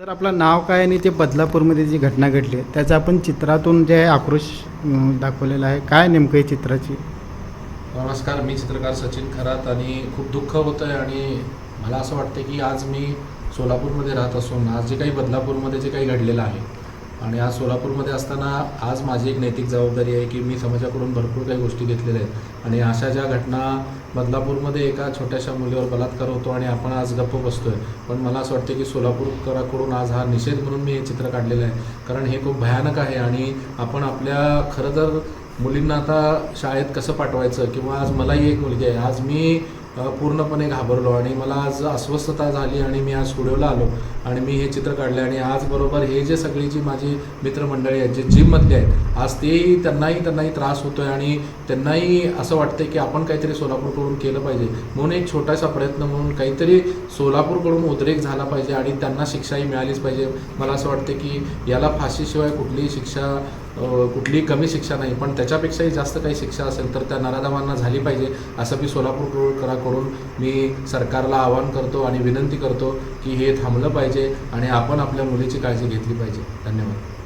Sir आपलं नाव काय आणि ते बदलापूरमध्ये जी घटना घडली आहे, आपण चित्रातून जे आक्रोश दाखवलेला आहे. काय नेमकं आहे चित्राची? नमस्कार मी चित्रकार सचिन खरात आणि खूप दुःख होतं आहे आणि मला असं वाटतं की आज मी सोलापूरमध्ये राहत असून आज जे काही बदलापूरमध्ये जे काही घडलेलं आहे आणि आज सोलापूरमध्ये असताना आज माझी एक नैतिक जबाबदारी आहे की मी समाजाकडून भरपूर काही गोष्टी घेतलेल्या आहेत. आणि अशा ज्या घटना बदलापूरमध्ये एका छोट्याशा मुलीवर बलात्कार होतो आणि आपण आज गप्प बसतोय. पण मला असं वाटतं की सोलापूरकराकडून आज हा निषेध म्हणून मी हे चित्र काढलेलं आहे. कारण हे खूप भयानक आहे आणि आपण आपल्या खरं तर मुलींना आता शाळेत कसं पाठवायचं? किंवा आज मलाही एक मुलगी आहे. आज मी पूर्णपणे घाबरलो आणि मला आज अस्वस्थता झाली आणि मी आज स्टुडिओला आलो आणि मी हे चित्र काढले आणि आज बरोबर हे जे सगळी जी माझी मित्रमंडळी आहेत जे जिममधले आहेत आज तेही त्यांनाही त्यांनाही त्रास होतोय आणि त्यांनाही असं वाटतंय की आपण काहीतरी सोलापूरकडून केलं पाहिजे म्हणून एक छोटासा प्रयत्न म्हणून काहीतरी सोलापूरकडून उद्रेक झाला पाहिजे आणि त्यांना शिक्षाही मिळालीच पाहिजे. मला असं वाटतं की याला फाशीशिवाय कुठलीही शिक्षा कुठलीही कमी शिक्षा नाही पण त्याच्यापेक्षाही जास्त काही शिक्षा असेल तर त्या नराधमांना झाली पाहिजे असं मी सोलापूरकराकडून मी सरकारला आवाहन करतो आणि विनंती करतो की हे थांबलं पाहिजे आणि आपण आपल्या मुलीची काळजी घेतली पाहिजे. धन्यवाद.